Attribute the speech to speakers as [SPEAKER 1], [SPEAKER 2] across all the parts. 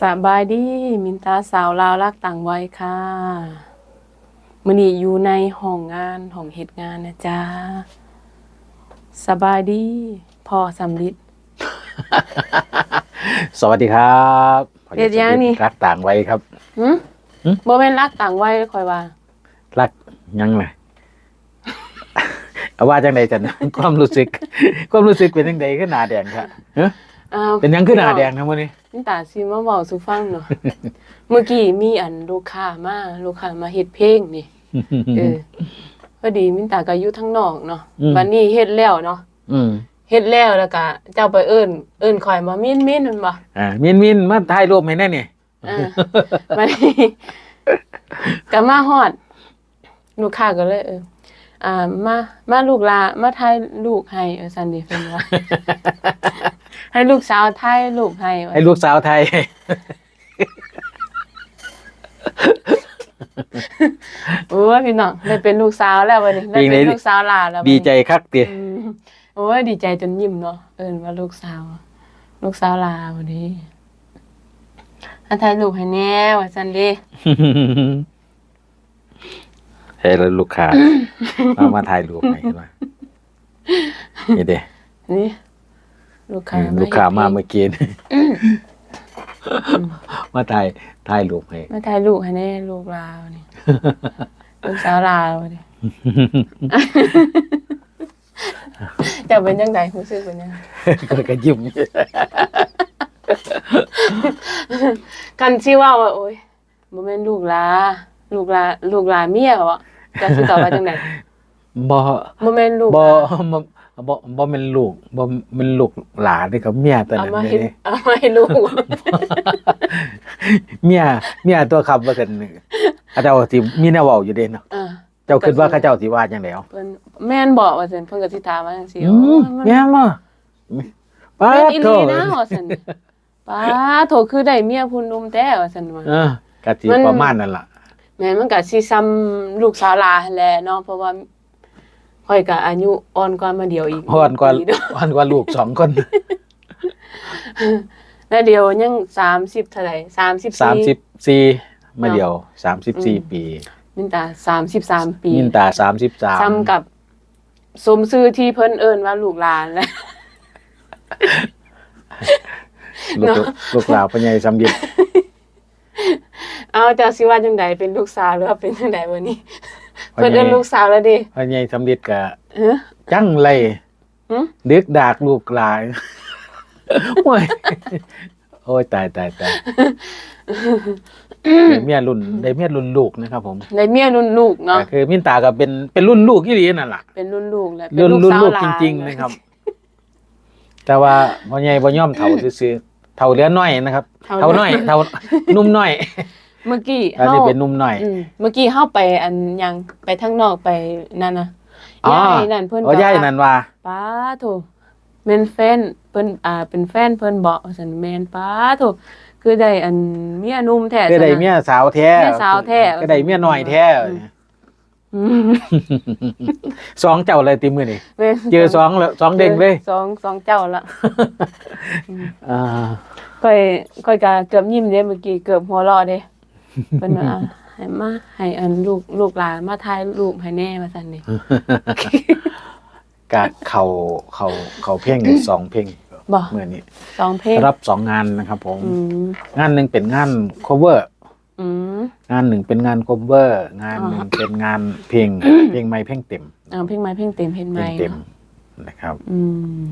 [SPEAKER 1] สบายดีมินตาสาวลาวรักต่างวัยค่ะมื้อนี้อยู่ในห้องงานห้องเฮ็ดงานนะจ๊ะสบายดีพ่อสำลิด
[SPEAKER 2] สวัสดีครับพอ
[SPEAKER 1] เรียนยังนี่
[SPEAKER 2] รักต่างไว้ครับ
[SPEAKER 1] หึ
[SPEAKER 2] หึ
[SPEAKER 1] บ่แม่นรักต่างวัยเลยค่อยว่า
[SPEAKER 2] รักยังไง เอาว่าจังใดจัน ความรู้สึก ความรู้สึกเป็นจังใดขึ้นหน้าแดงครับเอ้ อ
[SPEAKER 1] อ้าว
[SPEAKER 2] เป็นหยังขึ้นหน้าแดงนะมื้อนี้
[SPEAKER 1] มินตาสิมาเว้าสู่ฟังเนาะ เมื่อกี้มีอันลูกค้ามาลูกค้ามาเฮ็ดเพลงนี่ เออพอดีมินตาก็อยู่ทางนอกเนาะ
[SPEAKER 2] อืม
[SPEAKER 1] บัดนี้เฮ็ดแล้วเนาะ
[SPEAKER 2] อืม
[SPEAKER 1] เฮ็ดแล้วแล้วก็เจ้าไปเอิ้นเอิ้นข่อยมามินมินนั่นบ่
[SPEAKER 2] อ่ามินมินมาถ่ายรูปให้แน่นี่
[SPEAKER 1] อ่าบัดนี้ก็มาฮอดลูกค้าก็เลยเออ อ่ามามาลูกหลามาถ่ายลูกให้เออซั่นดิเพิ่นว่า ให้ลูกสาวถ่ายลูกให้ว่า
[SPEAKER 2] ให้ลูกสาวไทย
[SPEAKER 1] โอ้ยพี่น้องได้เป็นลูกสาวแล้วบัดนี้ได้เป็นลูกสาวหลาแล้วบั
[SPEAKER 2] ดี
[SPEAKER 1] นี้
[SPEAKER 2] ใจคักติ
[SPEAKER 1] อืมโอ้ยดีใจจนยิ้มเนาะเอิ้นว่าลูกสาว ลูกสาวลาวันนี้อันถ่ายรูปให้แน่ว่าซั่นเด้
[SPEAKER 2] เฮ้ยแล้วลูกค้ามามาถ่ายรูปให้มานี่เด้
[SPEAKER 1] นี่ลูกค้า
[SPEAKER 2] ลูกค้ามา
[SPEAKER 1] เฮ็ด
[SPEAKER 2] เมื่อกี้นี่มาถ่ายถ่ายรูปให้
[SPEAKER 1] เพลงมาถ่ายรูปให้แน่ลูกลาวนี่ลูกสาวลาวนี่จะเป็นจังไดรู้สึกเป็นยังไง
[SPEAKER 2] ก็ก็ยิ้ม
[SPEAKER 1] กันสิว่าว่าโอ๊ยบ่แม่นลูกลาลูกลาลูกลาเมียบ่ จะสิตอบว่าจังได
[SPEAKER 2] บ่
[SPEAKER 1] บ่แม่นลูก
[SPEAKER 2] บ่
[SPEAKER 1] ลา
[SPEAKER 2] บ่บ่บ่เป็นลูกบ่เป็นลูกหลานนี่กับเมียตัว
[SPEAKER 1] เอา
[SPEAKER 2] นั้น
[SPEAKER 1] มา
[SPEAKER 2] เล
[SPEAKER 1] ให้
[SPEAKER 2] ย
[SPEAKER 1] เอามาให้ลูก
[SPEAKER 2] เมียเมียตัวขับว่าซั่นเขาเจ้าสิมีแนวเว้าอยู่เด้เนาะ
[SPEAKER 1] อ่า
[SPEAKER 2] เจ้าคิดว่าเขาเจ้าสิว่าจังได๋เอา
[SPEAKER 1] เพิ่นแม่นบอกว่าซั่นเพิ่นก็สิถามว่าจังซี่
[SPEAKER 2] อื
[SPEAKER 1] โอ้
[SPEAKER 2] ม
[SPEAKER 1] ยมัน
[SPEAKER 2] แม่นบ่ป้า
[SPEAKER 1] เป็นอีห
[SPEAKER 2] โถ
[SPEAKER 1] ลีนะว่าซั่นป้าโถคือได้เมียผู้หนุ่มแท้ว่าซั่นว่า
[SPEAKER 2] เออก็สิ
[SPEAKER 1] มัน
[SPEAKER 2] ประมาณนั้นล่ะ
[SPEAKER 1] แม่นมันก็สิซ้ำลูกสาวหลาหั่นแหละเนาะเพราะว่าข่อยก็อายุอ่อนกว่ามาเดียวอีก
[SPEAKER 2] อ่อนกว่า
[SPEAKER 1] ปีเนาะ
[SPEAKER 2] อ่อนกว่าลูกสองคน
[SPEAKER 1] แล้วเดียวยัง30เท่าไหร่34
[SPEAKER 2] 34มาเดียว34ปี
[SPEAKER 1] มินตา33ปี
[SPEAKER 2] มินตา33
[SPEAKER 1] ซ้ำกับสมชื่อที่เพิ่นเอิ้นว่าลูกหลานแหละ
[SPEAKER 2] ลูกลูกหลานพ่อใหญ่สำเร็จ
[SPEAKER 1] เอาเจ้าสิว่าจังไดเป็นลูกสาวหรือว่าเป็นจังไดวันนี้
[SPEAKER 2] พ่อ
[SPEAKER 1] เพิ่น
[SPEAKER 2] ใหญ่
[SPEAKER 1] เอิ้นลูกสาวแล้วเดิ
[SPEAKER 2] พ่อใหญ่สำเร็จก็
[SPEAKER 1] เออ
[SPEAKER 2] จังไร
[SPEAKER 1] หึ
[SPEAKER 2] ดึกดากลูกหลานโอ้ยโอ้ยตายตายตายได้เมียรุ่นได้เมียรุ่นลูกนะครับ ผม
[SPEAKER 1] ในเมียรุ่นลูกเนาะ
[SPEAKER 2] ก็คือมินตาก็เป็นเป็นรุ่นลูกที่ดีนั่นล่ะ
[SPEAKER 1] เป็นรุ่นลูกแหละเป็น
[SPEAKER 2] รุ่น
[SPEAKER 1] ลูก
[SPEAKER 2] รุ่น
[SPEAKER 1] สาว
[SPEAKER 2] ลูก
[SPEAKER 1] หลา
[SPEAKER 2] จ
[SPEAKER 1] น
[SPEAKER 2] ริง ๆ นะครับ แต่ว่าพ่อใหญ่บ่ยอมเฒ่าซื่อๆเฒ่าเหลือน้อยนะครับเฒ่าน้อยเฒ่านุ่มน้อย
[SPEAKER 1] เมื่อกี้
[SPEAKER 2] อัน
[SPEAKER 1] เฮา
[SPEAKER 2] นี้เป็นนุ่มน้อย
[SPEAKER 1] อืมเมื่อกี้เฮาไปอันยังไปทางนอกไปนั่นน่ะ
[SPEAKER 2] อ๋อยา
[SPEAKER 1] ยนั่นเพิ่น
[SPEAKER 2] โอ้ยายนั่นว่า
[SPEAKER 1] ป้าโถแม่นแฟนเพิ่นอ่าเป็นแฟนเพิ่นบอกว่าซั่นแม่นป้าโถคือได้อันเมียหนุ่มแท้
[SPEAKER 2] ก็ได้
[SPEAKER 1] ซั่นน่ะ
[SPEAKER 2] เมียสาวแท้
[SPEAKER 1] เมียสาวแท้
[SPEAKER 2] ก็ได้เมียน้อยแท้
[SPEAKER 1] อืม
[SPEAKER 2] สองเจ้าเลยติมือนี่
[SPEAKER 1] แม่น
[SPEAKER 2] เจอสองแล้วสองเด้งเลย
[SPEAKER 1] สองสองเจ้าละ
[SPEAKER 2] อ่า
[SPEAKER 1] ค่อยค่อยก็เกือบยิ้มเด้เมื่อกี้เกือบหัวเราะเด้ เพิ่นว่าอะให้มาให้อันลูกลูกหลานมาถ่ายรูปให้แน่ว่าซั่นนี่
[SPEAKER 2] กะเขาเขาเขาเพ่งสองเพ่ง
[SPEAKER 1] บ่
[SPEAKER 2] เมื่อนี้
[SPEAKER 1] สองเพลง
[SPEAKER 2] รับสองงานนะครับผม
[SPEAKER 1] อืม
[SPEAKER 2] งานหนึ่งเป็นงาน cover
[SPEAKER 1] อืม
[SPEAKER 2] งานหนึ่งเป็นงาน cover งาน
[SPEAKER 1] อ๋อ
[SPEAKER 2] หนึ่งเป็นงานเพลงเพลงไม่เพลงเต็ม
[SPEAKER 1] เอาเพลงไม้เพลงเต็มเพลง
[SPEAKER 2] เพล
[SPEAKER 1] ไม้
[SPEAKER 2] งเต็ม
[SPEAKER 1] เนาะ
[SPEAKER 2] นะครับ
[SPEAKER 1] อืม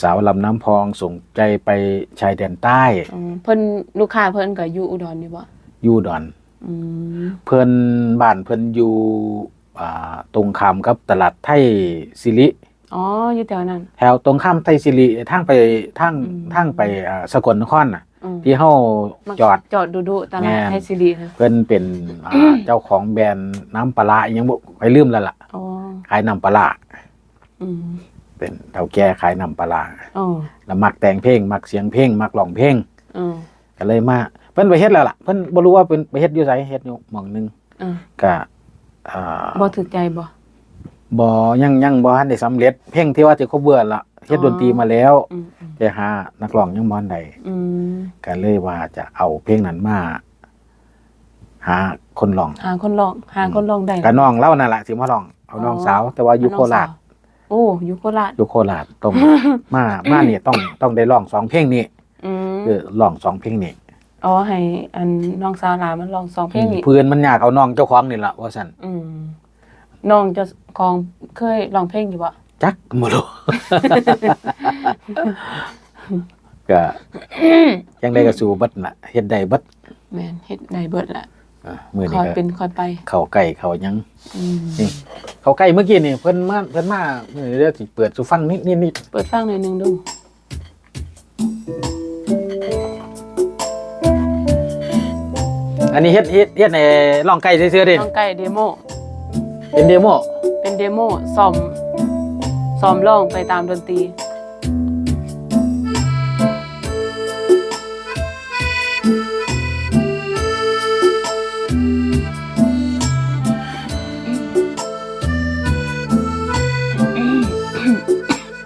[SPEAKER 2] สาวลำน้ำพองส่งใจไปชายแดนใต้
[SPEAKER 1] อ๋อเพิ่นลูกค้าเพิ่นก็อยู่อุดรอยู่บ่
[SPEAKER 2] อยูดอน
[SPEAKER 1] อืม
[SPEAKER 2] เพิ่นบ้านเพิ่นอยู่อ่าตรงข้ามกับตลาดไทยสิริ
[SPEAKER 1] อ๋ออยู่แถวนั้น
[SPEAKER 2] แถวตรงข้ามไทยสิริทางไปทาง
[SPEAKER 1] อืม
[SPEAKER 2] ทางไปอ่าสกลนครน่ะ
[SPEAKER 1] อืม
[SPEAKER 2] ที่เฮา
[SPEAKER 1] มัก
[SPEAKER 2] จอด
[SPEAKER 1] จอดดูๆตลาด
[SPEAKER 2] แม่น
[SPEAKER 1] ไทยซีรีส์นะ
[SPEAKER 2] เพิ่นเป็นอ่าเจ้าของแบรนด์น้ำปลาร้าอิหยังบ่ไปลืมแล้วล่ะ
[SPEAKER 1] อ๋อ
[SPEAKER 2] ขายน้ำปลาร้า
[SPEAKER 1] อืม
[SPEAKER 2] เป็นเฒ่าแก่ขายน้ำปลาร้า
[SPEAKER 1] อ๋อ
[SPEAKER 2] แล้วมักแต่งเพลง มักเสียงเพลง มักร้องเพลง
[SPEAKER 1] อ๋อ
[SPEAKER 2] ก็เลยมาเพิ่นไปเฮ็ดแล้วล่ะเพิ่นบ่รู้ว่าเพิ่นไปเฮ็ดอยู่ไสเฮ็ดอยู่หม่องหนึง
[SPEAKER 1] อ่า
[SPEAKER 2] ก็อ่า
[SPEAKER 1] บ่ถูกใจบ่
[SPEAKER 2] บ่ยังยังบ่ทันได้สำเร็จ เพลงที่ว่าจะ cover ล่ะเฮ็ดดนตรีมาแล้ว
[SPEAKER 1] อืมอืม
[SPEAKER 2] แต่หานักร้องยังบ่ทันได้
[SPEAKER 1] อืม
[SPEAKER 2] ก็เลยว่าจะเอาเพลงนั้นมา หาคนร้อง
[SPEAKER 1] หาคนลองหาคนลองได้
[SPEAKER 2] ก็น้องเล่านั่นแหละสิมาร้องเอาน้องสาว แต่ว่าอยู่โคราช
[SPEAKER 1] โอ้อยู่โคราช
[SPEAKER 2] อยู่โคราชต้อง มามาเนี่ยต้องต้องได้ร้องสองเพลงนี้
[SPEAKER 1] อืม
[SPEAKER 2] คือร้องสองเพลงนี้
[SPEAKER 1] อ๋อให้อันน้องสาวหลานมันลองสองเพลงนี้
[SPEAKER 2] เพื่อนมันอยากเอาน้องเจ้าของนี่ล่ะว่าซั่น
[SPEAKER 1] อืมน้องเจะของเคยร้องเพลงอยู่บ่
[SPEAKER 2] จักบ่รู้ ก็ยังได้ก็สู้เบิดน่ะเฮ็ดได้เบิด
[SPEAKER 1] แม่นเฮ็ดได้เบิดละ
[SPEAKER 2] อะมื้อ
[SPEAKER 1] ค
[SPEAKER 2] นี้
[SPEAKER 1] อย
[SPEAKER 2] ก็
[SPEAKER 1] เป็นคอยไป
[SPEAKER 2] เข้าใกล้เข้าหยัง
[SPEAKER 1] อืม
[SPEAKER 2] นี่ เข้าใกล้เมื่อกี้นี่เพิ่นมาเพิ่นมามื้อนี้เดี๋ยวสิเปิดสู่ฟังนิดนิดนิด
[SPEAKER 1] เปิดฟังหน่อยหนึงดู
[SPEAKER 2] อันนี้เฮ็ดเฮ็ดเฮ็ดในร้องไก่ซื่อๆเด้
[SPEAKER 1] น้องไก่เดโม
[SPEAKER 2] เป็นเดโม
[SPEAKER 1] เป็นเดโมซ้อมซ้อมร้องไปตามดนตรี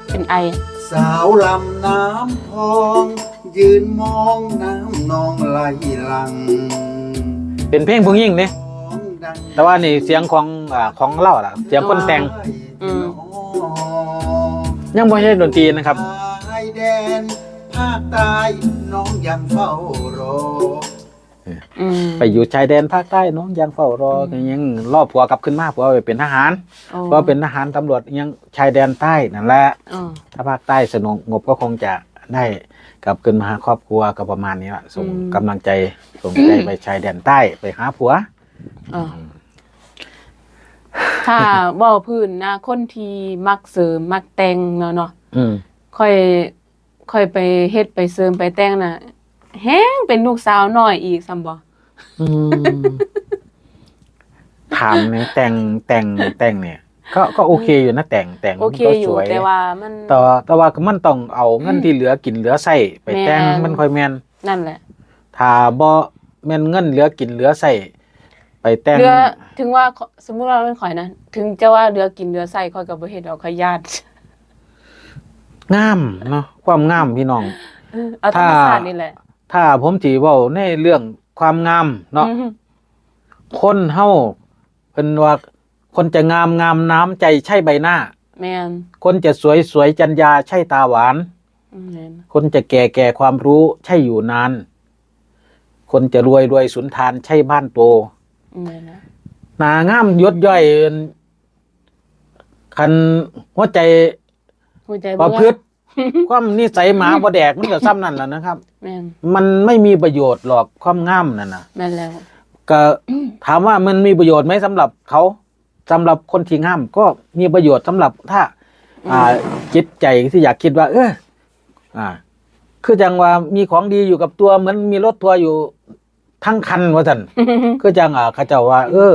[SPEAKER 1] เป็นไอ
[SPEAKER 3] สาวลำน้ำพอง ยืนมองน้ำนองไหลหลัง
[SPEAKER 2] เป็นเพลงผู้หญิงเด้
[SPEAKER 3] ของดัง
[SPEAKER 2] แต่ว่านี่เสียงของอ่าของเราล่ะ เสียงคนแต่ง
[SPEAKER 1] อืม
[SPEAKER 2] ยังบ่ใช่ดนตรีนะครับ
[SPEAKER 3] ชายแดนภาคใต้น้องยังเฝ้ารอ
[SPEAKER 1] อืม
[SPEAKER 2] ไปอยู่ชายแดนภาคใต้น้องยังเฝ้ารอก็ยังรอผัวกลับขึ้นมาผัวไปเป็นทหาร
[SPEAKER 1] โอ้
[SPEAKER 2] ก็เป็นทหารตำรวจยังชายแดนใต้นั่นแหละ
[SPEAKER 1] อ๋อ
[SPEAKER 2] ถ้าภาคใต้สงบงบก็คงจะได้ กลับขึ้นมาหาครอบครัวก็ประมาณนี้ละส่งกำลังใจส่งใจไปชายแดนใต้ไปหาผัว
[SPEAKER 1] อ๋อถ้าเว้าพื้นนะคนที่มักเสริมมักแต่งเนาะเนาะ
[SPEAKER 2] อืม
[SPEAKER 1] ค่อยค่อยไปเฮ็ดไปเสริมไปแต่งน่ะแฮงเป็นลูกสาวน้อยอีกซ้ำบ่
[SPEAKER 2] อืมถามเนี่ยแต่งแต่งแต่งเนี่ย ก็ก็โอเคอยู่นะแต่งแต่ง
[SPEAKER 1] โอเค
[SPEAKER 2] ก็
[SPEAKER 1] อยู่
[SPEAKER 2] สวย
[SPEAKER 1] แต่ว่ามัน
[SPEAKER 2] แต่ว่าแต่ว่ามันต้องเอาเงินที่เหลือกินเหลือใส่ไปแต่ง
[SPEAKER 1] แม่น
[SPEAKER 2] มันค่อยแม่น
[SPEAKER 1] นั่นแหละ
[SPEAKER 2] ถ้าบ่แม่นเงินเหลือกินเหลือใส่ไปแต่ง
[SPEAKER 1] เรือถึงว่าสมมุติว่าเป็นข่อยนะถึงจะว่าเรือกินเรือใส่ข่อยก็บ่เฮ็ดดอกข่อยญาติ
[SPEAKER 2] งามเนาะความงามพี่น้อง
[SPEAKER 1] เอาธรรม
[SPEAKER 2] ถ้า
[SPEAKER 1] ชาตินี่แหละ
[SPEAKER 2] ถ้าผมสิเว้าในเรื่องความงามเนาะ
[SPEAKER 1] อืม
[SPEAKER 2] คนเฮาเพิ่นว่า คนจะงามงามน้ำใจใช่ใบหน้า
[SPEAKER 1] แม่น
[SPEAKER 2] คนจะสวยสวยจัญญาใช่ตาหวาน
[SPEAKER 1] อืมแม่น
[SPEAKER 2] คนจะแก่แก่ความรู้ใช่อยู่นาน คนจะรวยรวยสุนทานใช่บ้านโต
[SPEAKER 1] อืมแม่นนะ
[SPEAKER 2] หนางามยศย่อยคันหัวใจ
[SPEAKER 1] หัวใจ
[SPEAKER 2] ประ
[SPEAKER 1] บ่
[SPEAKER 2] พฤติความนิสัยหมาบ่แดกมันก็ซ้ำนั่นแหละนะครับ
[SPEAKER 1] แม่น
[SPEAKER 2] มันไม่มีประโยชน์หรอกความงามนั่นนะ
[SPEAKER 1] แม่นแล้ว
[SPEAKER 2] ก็ถามว่ามันมีประโยชน์ไหมสำหรับเขา สำหรับคนที่งามก็มีประโยชน์สำหรับถ้า อ่าจิตใจที่อยากคิดว่า เอออ่า คือจังว่ามีของดีอยู่กับตัวเหมือนมีรถทัวร์อยู่ทั้งคันว่าสันคือจังอ่าเขาเจ้าว่า เออ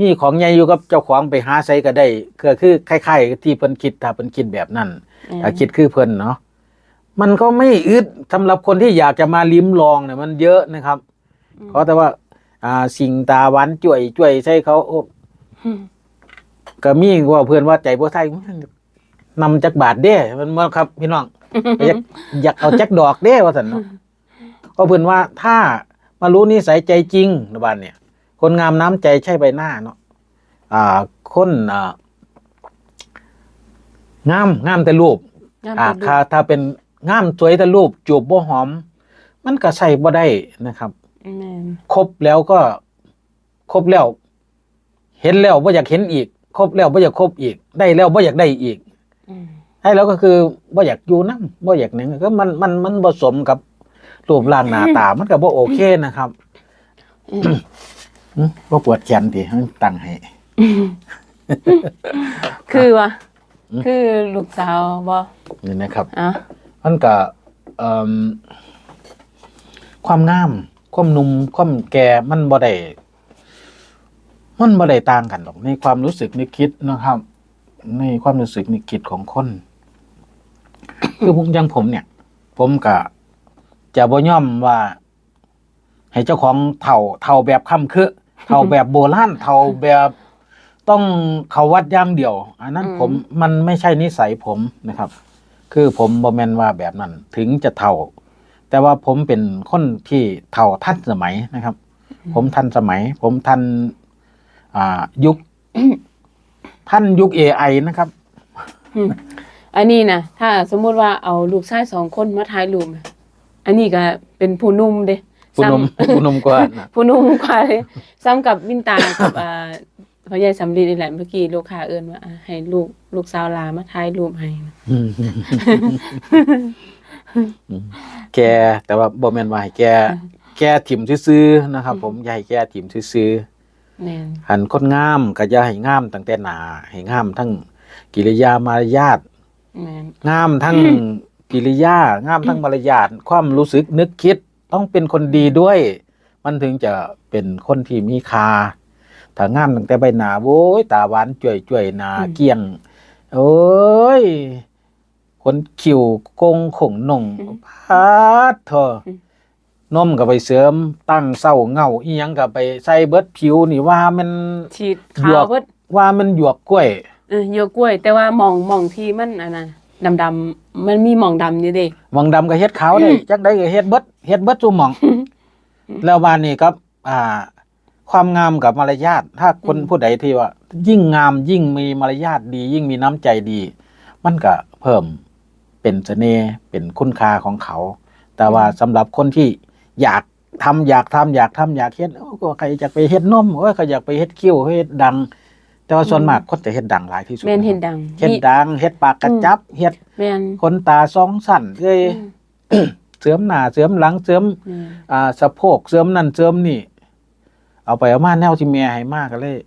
[SPEAKER 2] มีของใหญ่อยู่กับเจ้าของไปหาใส่ก็ได้ก็คือคล้ายๆที่เพิ่นคิดถ้าเพิ่นคิดแบบนั้นถ้าคิดคือเพิ่นเนาะมันก็ไม่อึดสำหรับคนที่อยากจะมาลิ้มลองเนี่ยมันเยอะนะครับเพราะแต่ว่า อ่าสิ่งตาหวานจ่วยจ่วยใส่เขาโอ้
[SPEAKER 1] อืม
[SPEAKER 2] ก็มีว่าเพื่อนว่าใจบ่ไทยนำจักบาทเด้มันบ่ครับ พี่น้องอยากอยากเอาจักดอกเด้ว่าซั่นเนาะก็เพื่อนว่าถ้ามารู้นิสัยใจจริงนะบ้านเนี่ย คนงามน้ำใจใช่ใบหน้าเนาะอ่าคนอ่างามงามแต่รูป
[SPEAKER 1] งาม
[SPEAKER 2] อ่า
[SPEAKER 1] เป็นลูก
[SPEAKER 2] ถ้าถ้าเป็นงามสวยแต่รูปจูบบ่หอม มันก็ใส่บ่ได้นะครับ
[SPEAKER 1] แม่น
[SPEAKER 2] ครบแล้วก็ครบแล้ว เห็นแล้วบ่อยากเห็นอีก ครบแล้วบ่อยากครบอีก ได้แล้วบ่อยากได้อีก
[SPEAKER 1] อืม
[SPEAKER 2] ได้แล้วก็คือบ่อยากอยู่นำบ่อยากหนึงก็มันมันมันผสมกับรูปร่างหน้าตามันก็บ่โอเคนะครับ
[SPEAKER 1] อืม
[SPEAKER 2] อืมบ่ปวดแขนติให้ตั้งให้
[SPEAKER 1] คือว่า
[SPEAKER 2] อืม
[SPEAKER 1] คือลูกสาวบ่
[SPEAKER 2] นี่นะครับ
[SPEAKER 1] อะ
[SPEAKER 2] มันก็เอ่อความงาม ความหนุ่มความแก่มันบ่ได้ มันบ่ได้ต่างกันหรอกในความรู้สึกนึกคิดนะครับ ในความรู้สึกนึกคิดของคนคือผมอยังผมเนี่ย ผมก็จะบ่ย่อมว่า ให้เจ้าของเท่าเท่าแบบคำคือเท่าแบบโบราณเท่าแบบต้องเขาวัดอย่างเดียว อันนั้นผมมันไม่ใช่นิสัยผมนะครับ คือผมบ่แม่นว่าแบบนั้น ถึงจะเท่า แต่ว่าผมเป็นคนที่เท่าทันสมัยนะครับ ผมทันสมัย ผมทันอ่า ยุคท่านยุค AI นะครับ
[SPEAKER 1] อืมอันนี้นะถ้าสมมุติว่าเอาลูกชายสองคนมาถ่ายรูปอะอันนี้ก็เป็นผู้หนุ่มเด้
[SPEAKER 2] ผู้หนม
[SPEAKER 1] ซ้ำ
[SPEAKER 2] ผู้หนมกว่านะ
[SPEAKER 1] ผู้หนุ่มกว่าเลยซ้ำกับวินตากับอ่าพ่อใหญ่สำลีนี่แหละเมื่อกี้ลูกค้าเอิ้นว่าอะให้ลูกลูกสาวลามาถ่ายรูปให้นะ
[SPEAKER 2] อืมแกแต่ว่าบ่แม่นว่าให้แกแกถิ่มซื่อๆนะครับ ผมอย่าให้แกถิ่มซื่อ
[SPEAKER 1] แม่น
[SPEAKER 2] ๆ หันคนงามก็อย่าให้งามตั้งแต่หน้าให้งามทั้งกิริยามารยาท
[SPEAKER 1] แม่น
[SPEAKER 2] งามทั้งกิริยางามทั้งมารยาทความรู้สึกนึกคิดต้องเป็นคนดีด้วย มันถึงจะเป็นคนที่มีค่าถ้างามตั้งแต่ใบหน้าโว้ยตาหวานจ่วยจ่วยๆหน้าเกลี้ยงโอ้ยคนคิวกงขงหนงพาดเถอะ นมก็ไปเสริมตั้งเศร้าเงาอีหยังก็ไปใส่เบิดผิวนี่ว่ามัน
[SPEAKER 1] ฉีด
[SPEAKER 2] หยว
[SPEAKER 1] ขาว
[SPEAKER 2] ก
[SPEAKER 1] เบิด
[SPEAKER 2] ว่ามันหยวกกล้วย
[SPEAKER 1] เออโยกล้วย แต่ว่าหมองหมองที่มันอันน่ะดำๆมันมีหมองดำอยู่เด้
[SPEAKER 2] หมองดำก็เฮ็ดขาวได้จักได้ก็เฮ็ดเบิดเฮ็ดเบิดซุหมอง แล้วบานนี้ครับ อ่า ความงามกับมารยาทถ้าคนผู้ใดที่ว่า ยิ่งงามยิ่งมีมารยาทดี ยิ่งมีน้ำใจดี มันก็เพิ่มเป็นเสน่ห์เป็นคุณค่าของเขา แต่ว่าสำหรับคนที่ อยากทำอยากทำอยากทำอยากเฮ็ดโอ้ก็ใครอยากไปเฮ็ดนมโอ้ยเขาอยากไปเฮ็ดคิ้วเฮ็ดดัง แต่ว่าส่วนมากคนจะเฮ็ดดังหลายที่สุด
[SPEAKER 1] แม่นเห็นดัง
[SPEAKER 2] เฮ็ดดังเฮ็ดปากกระจับเฮ็ด
[SPEAKER 1] แม่น
[SPEAKER 2] คนตาสองสั่นเอ้ย
[SPEAKER 1] อืม
[SPEAKER 2] เสริมหน้าเสริมหลังเสริม
[SPEAKER 1] แม่น
[SPEAKER 2] อ่าสะโพกเสริมนั่นเสริมนี่ เอาไปเอามาแนวที่แม่ให้มากก็เลย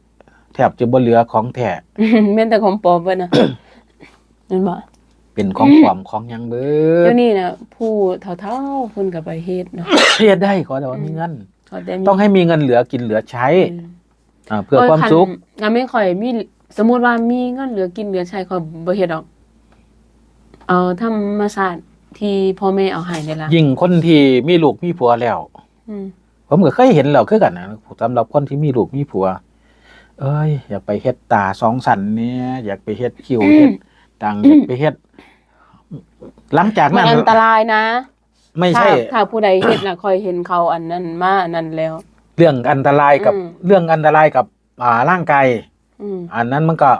[SPEAKER 2] แทบจะบ่เหลือของแท้
[SPEAKER 1] แม่นแต่ของปลอมเบิดนะนั่นบ่
[SPEAKER 2] เป็นของปลอมของหยังเบิ
[SPEAKER 1] เดี๋ย
[SPEAKER 2] ด
[SPEAKER 1] วนี้นะผู้เฒ่าๆเพิ่นก็ไปเฮ็ดเนาะ
[SPEAKER 2] เฮ็ดได้ขอแต่ว่ามีเงิน
[SPEAKER 1] เขาแต่มี
[SPEAKER 2] ต้องให้มีเงินเหลือกินเหลือใช้
[SPEAKER 1] อืม
[SPEAKER 2] อ่าเพื่อความสุข
[SPEAKER 1] งานไม่ค่อยมีสมมุติว่ามีเงินเหลือกินเหลือใช้ค่อยบ่เฮ็ดดอก เอาธรรมชาติที่พ่อแม่เอาให้นี่ล่ะ
[SPEAKER 2] ยิ่งคนที่มีลูกมีผัวแล้ว
[SPEAKER 1] อืม
[SPEAKER 2] ผมก็เคยเห็นแล้วคือกันนะสำหรับคนที่มีลูกมีผัว เอ้ย อยากไปเฮ็ดตาสองสันเนี่ยอยากไปเฮ็ดคิ้วเฮ็ด ดังอยากไปเฮ็ดหลังจาก
[SPEAKER 1] มั
[SPEAKER 2] นั้นน
[SPEAKER 1] อันตรายนะ
[SPEAKER 2] ไม่
[SPEAKER 1] ถ้า
[SPEAKER 2] ใช่
[SPEAKER 1] ถ้าผู้ใดเฮ็ดน่ะค่อยเห็นเขาอันนั้นมาอันนั้นแล้ว
[SPEAKER 2] เรื่องอันตรายกับ
[SPEAKER 1] อืม
[SPEAKER 2] เรื่องอันตรายกับอ่าร่างกาย
[SPEAKER 1] อืม
[SPEAKER 2] อันนั้นมันก็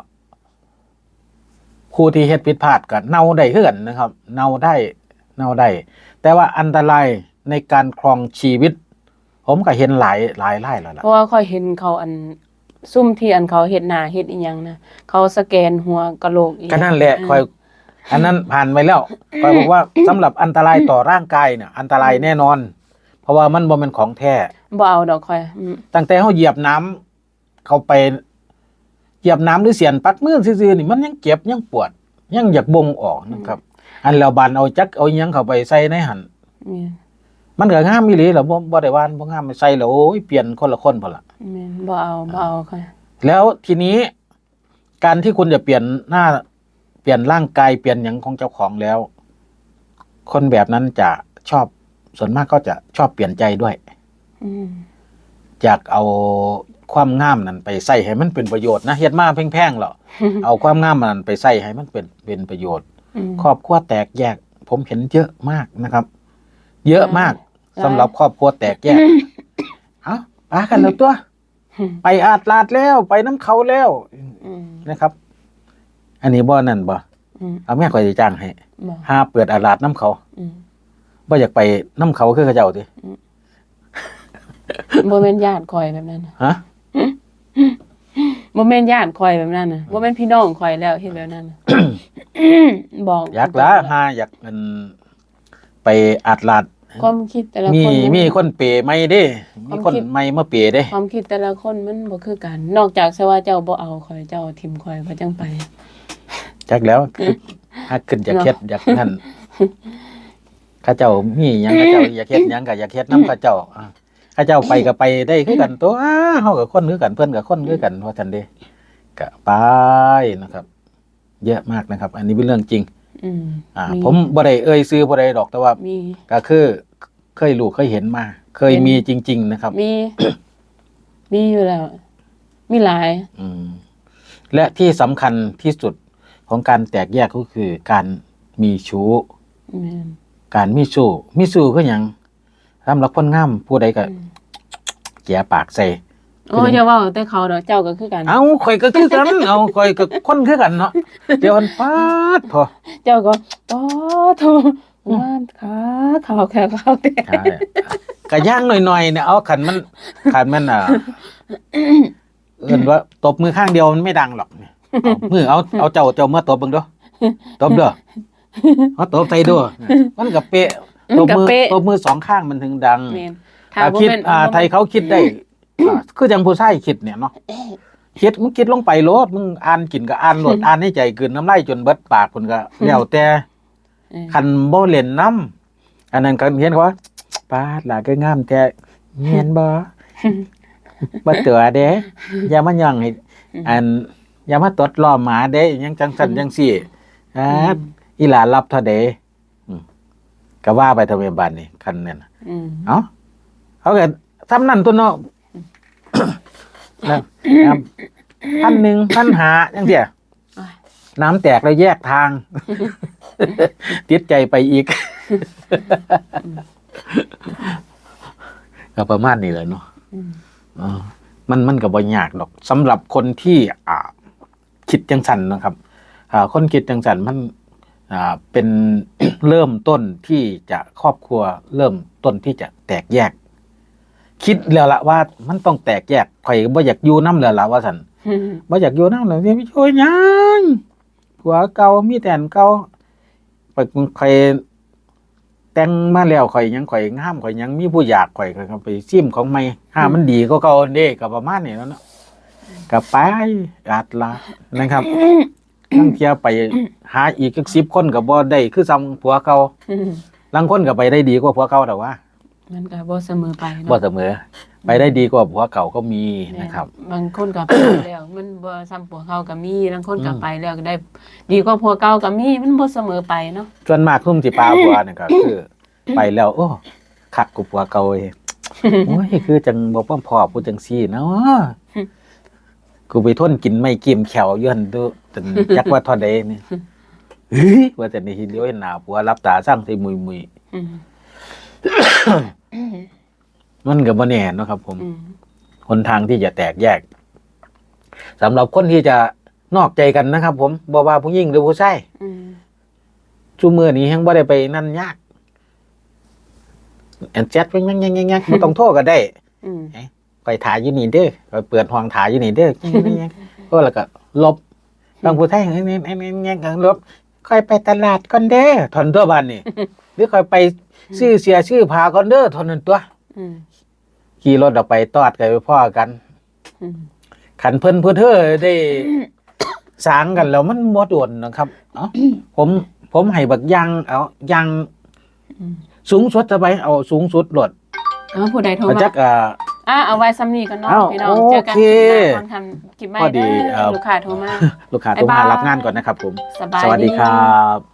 [SPEAKER 2] ครูที่เฮ็ดผิดพลาดก็เน่าได้คือกันนะครับ เน่าได้ เน่าได้ แต่ว่าอันตรายในการครองชีวิต ผมก็เห็นหลายหลายไล่แล้วล่ะ
[SPEAKER 1] เพราะว่าค่อยเห็นเขาอัน ซุ่มที่อันเขาเฮ็ดหน้าเฮ็ดอีหยังนะเขาสแกนหัวกะโหลกอี
[SPEAKER 2] ก็นั่นแหละคอย อันนั้นผ่านไปแล้วคอยบอกว่าสำหรับอันตรายต่อร่างกายเนี่ยอันตรายแน่นอน เพราะว่ามันบ่เป็นของแท้
[SPEAKER 1] บ่เอาดอกค่อยอืม
[SPEAKER 2] ตั้งแต่เขาเหยียบน้ำเข้าไป เหยียบน้ำหรือเสียนปักมือซื่อๆนี่มันยังเจ็บยังปวด ยังอยากบ่งออกนะครับ อันแล้วบานเอาจักเอาอิหยังเข้าไปใส่ในหัน
[SPEAKER 1] แม่น
[SPEAKER 2] มันก็งามอีหลีแหละบ่บ่ได้ว่านบ่งามใส่แล้วโอ้ยเปลี่ยนคนละคนพุ่นล่ะ
[SPEAKER 1] แม่นบ่เอาบ่เอาค่อย
[SPEAKER 2] แล้วทีนี้ การที่คุณจะเปลี่ยนหน้า เปลี่ยนร่างกายเปลี่ยนหยังของเจ้าของแล้ว คนแบบนั้นจะชอบส่วนมากก็จะชอบเปลี่ยนใจด้วย
[SPEAKER 1] อืม
[SPEAKER 2] อยากเอาความงามนั้นไปใส่ให้มันเป็นประโยชน์นะเฮ็ดมาแพงๆหรอกเอาความงามมันไปใส่ให้มันเป็นเป็นประโยชน์
[SPEAKER 1] อืม
[SPEAKER 2] ครอบครัวแตกแยก ผมเห็นเยอะมากนะครับ เยอะมาก
[SPEAKER 1] ใช่
[SPEAKER 2] สำหรับครอบครัวแตกแยก เอาปากันแล้วตัว
[SPEAKER 1] อืม
[SPEAKER 2] ไปอาดลาดแล้ว ไปน้ำเขาแล้ว
[SPEAKER 1] อืม
[SPEAKER 2] นะครับ อันนี้บ่นั่นบ่
[SPEAKER 1] อืม
[SPEAKER 2] เอาแม่ข่อยสิจ้างให้
[SPEAKER 1] บ่
[SPEAKER 2] หาเปิดอาดลาดน้ำเขา
[SPEAKER 1] อืม
[SPEAKER 2] บ่อยากไปน้ำเขาคือเขาเจ้าติ
[SPEAKER 1] บ่แม่นญาติข่อยแบบนั้นน่ะ
[SPEAKER 2] ฮะ
[SPEAKER 1] บ่แม่นญาติข่อยแบบนั้นน่ะบ่แม่นพี่น้องข่อยแล้วเฮ็ดแบบนั้นน่ะ บอก
[SPEAKER 2] อยากละหาอยากเงินไปอาดลาด
[SPEAKER 1] ความคิดแต่ละ
[SPEAKER 2] มี
[SPEAKER 1] คนน
[SPEAKER 2] มีคนเปย์ไม่เด้ มีคน
[SPEAKER 1] ความคิด
[SPEAKER 2] ไม่มาเปย์เด้
[SPEAKER 1] ความคิดแต่ละคนมันบ่คือกัน นอกจากซะว่าเจ้าบ่เอาข่อยเจ้าทิมข่อยก็จังไป
[SPEAKER 2] จักแล้วคือฮักขึ้นอยากเฮ็ดอยากนั่นข้าเจ้ามีหยังข้าเจ้าอยากเฮ็ดหยังก็อยากเฮ็ดนํข้าเจ้าอ่าข้าเจ้าไปก็ไปได้คือกันตัวอ้าเฮากับคนคือกันเพิ่นกับคนคือกันว่าซั่นเด้ก็ไปนะครับ เยอะมากนะครับ อันนี้เป็นเรื่องจริง
[SPEAKER 1] อืม
[SPEAKER 2] อ่า ผมบ่ได้เอ่ยซื้อบ่ได้ดอกแต่ว่า
[SPEAKER 1] มี
[SPEAKER 2] ก็คือเคยรู้เคยเห็นมา เคยมีจริง ๆ นะครับ
[SPEAKER 1] มี มีอยู่แล้ว มีหลาย
[SPEAKER 2] อืมและที่สำคัญที่สุดของการแตกแยกก็คือการมีชู้
[SPEAKER 1] แม่น
[SPEAKER 2] การมีสู้มีสู้คือหยังสำหรับคนงามผู้ใดก็
[SPEAKER 1] อืม
[SPEAKER 2] แก่ปากใส่
[SPEAKER 1] โอ้ยอย่าเว้าแต่เขาดอกเจ้าก็คือกัน
[SPEAKER 2] เอาข่อยก็คือกัน เอาข่อยก็คนคือกันเนาะเดี๋ยวมันปาดพอ
[SPEAKER 1] เจ้าก็ป้อโทว่านขาขาวแค่ขาวแต่
[SPEAKER 2] ใช่ก็ย่างหน่อยๆเนี่ยเอาขันมันขันมันอะเอิ้นว่าตบมือข้างเดียวมันไม่ดังหรอกเนี่ยเอามือเอาเอาเจ้าเจ้ามาตบเบิ่งเด้อตบเด้อเอาตบใส่เด้อมันก็เป๊ะตบมือตบมือสองข้างมันถึงดัง
[SPEAKER 1] แม่น
[SPEAKER 2] ถ้าคิดอ่าไทยเขาคิดได้อ่า คือจังผู้ชายคิดเนี่ยเนาะคิดมึงคิดลงไปโลดมึงอ่านกินก็อ่านโลดอ่านให้ใจกลืนน้ำลายจนเบิดปากพุ่นก็แล้วแต่
[SPEAKER 1] เออ
[SPEAKER 2] คันบ่เล่นน้ำอันนั้นก็เห็นเขาว่าปาดหลาก็งามแต่เห็นบ่บ่ตัวเด้อย่ามาย่องให้อันอย่ามาตดล้อหมาเด้ยังจังซั่นจังซี่อ่าอีหลารับเท่าเด้อืมก็ว่าไปทำไมบัดนี้คันนั้นน่ะ
[SPEAKER 1] อืม
[SPEAKER 2] เอ้าเขาก็ทำนั่นตัวเนาะ นะครับพันหนึ่งพันหาจังเสีย
[SPEAKER 1] โอ้ย
[SPEAKER 2] น้ำแตกแล้วแยกทาง ติดใจไปอีกก็ประมาณนี้แหละเนาะ
[SPEAKER 1] อืม
[SPEAKER 2] เออมันมันก็บ่ยากดอกสำหรับคนที่อ่าคิดจังสันนะครับอ่าคนคิดจังสันมันอ่าเป็น เริ่มต้นที่จะครอบครัวเริ่มต้นที่จะแตกแยก คิดแล้วละว่ามันต้องแตกแยกข่อยบ่อยากอยู่น้ำแล้วละว่าสัน
[SPEAKER 1] อืม
[SPEAKER 2] บ่อยากอยู่น้ำเลยไม่ช่วยหยังผัวเก่ามีแต่อันเก่าไปข่อยแต่งมาแล้วข่อยยังข่อยงามข่อยยังมีผู้อยากข่อยข่อยก็ไปซิมของใหม่ห้ามันดีก็เก่าเด้ก็ประมาณนี้แล้วเนาะก็ไปอาดละนะครับทั้งเที่ยไปหาอีกสิบคนก็บ่ได้คือซ้ำผัวเก่า
[SPEAKER 1] อืม
[SPEAKER 2] ลางคนก็ไปได้ดีกว่าผัวเก่าแต่ว่า
[SPEAKER 1] มันก็บ่เสมอไปเนาะ
[SPEAKER 2] บ่เสมอ ไปได้ดีกว่าผัวเก่าก็มีนะครับ
[SPEAKER 1] บางคนก็ไปแล้ว มันบ่ซ้ำผัวเขาก็มีบางคนก็
[SPEAKER 2] อืม
[SPEAKER 1] ไปแล้วก็ได้ ดีกว่าผัวเก่าก็มีมันบ่เสมอไปเนาะ
[SPEAKER 2] ส่วนมากทุ่มสิปลาผัวเนี่ยก็คือ ไปแล้ว โอ้คักกูผัวเก่าเว้ยโอ้ยคือจังบ่ป้อมพอผู้จังซี่เนาะกูไปทนกินไม่กิมแขวอยู่หั่นดูจนจักว่าเทอดใดนี่เฮ้ยว่าแต่นี่เลี้ยวเห็นหน้าผัวรับตาสร้างใส่มุยมุย
[SPEAKER 1] อื ม
[SPEAKER 2] ๆมันก็บ่แน่เนาะครับ ผม
[SPEAKER 1] อืม
[SPEAKER 2] หนทางที่จะแตกแยกสำหรับคนที่จะนอกใจกันนะครับ ผมบ่ว่าผู้หญิงหรือผู้ชาย
[SPEAKER 1] อืม
[SPEAKER 2] ชูมือนี้ยังบ่ได้ไปนั่นยากแอนแชทยังยังยังยังยังบ่ต้องโทรก็ได้
[SPEAKER 1] อืม
[SPEAKER 2] ไปถ่ายอยู่นี่เด้อไปเปิดห้องถ่ายอยู่นี่เด้อยังยังยังก็แล้วก็ลบบางผู้ไทยยังยังยังยังยังยังลบค่อยไปตลาดก่อนเด้อทนตัวบ้านนี่หรือค่อยไป ซื้อเสียซื้อผ้าก่อนเด้อทนนั่นตัว
[SPEAKER 1] อืม
[SPEAKER 2] ขี่รถออกไปตอดกันไปพ่อกัน
[SPEAKER 1] อืม
[SPEAKER 2] ขันเพิ่นเพื่อเธอได้สางกันแล้วมันบ่โดนนะครับเอ้าผมผมให้บักยางเอายาง
[SPEAKER 1] อืม
[SPEAKER 2] สูงสุดสบายเอาสูงสุดโหลด
[SPEAKER 1] เอาผู้ใดโทร
[SPEAKER 2] เอา
[SPEAKER 1] มา
[SPEAKER 2] จักอ่า
[SPEAKER 1] อะเอาไว้ซ้ำนี้ก่อนเนาะ
[SPEAKER 2] อ้าว
[SPEAKER 1] พี่น้อง
[SPEAKER 2] โอ
[SPEAKER 1] เจอกัน
[SPEAKER 2] เค
[SPEAKER 1] คลิปหน้าตอนทำคลิปใหม่
[SPEAKER 2] พอดี
[SPEAKER 1] เด้
[SPEAKER 2] เอ่
[SPEAKER 1] อ
[SPEAKER 2] อ
[SPEAKER 1] ลูกค้าโทรมา
[SPEAKER 2] ลูกค้าต้องมา
[SPEAKER 1] บ๊ายบาย
[SPEAKER 2] รับงานก่อนนะครับผม
[SPEAKER 1] สบาย
[SPEAKER 2] สวัสดี
[SPEAKER 1] ดี
[SPEAKER 2] ครับ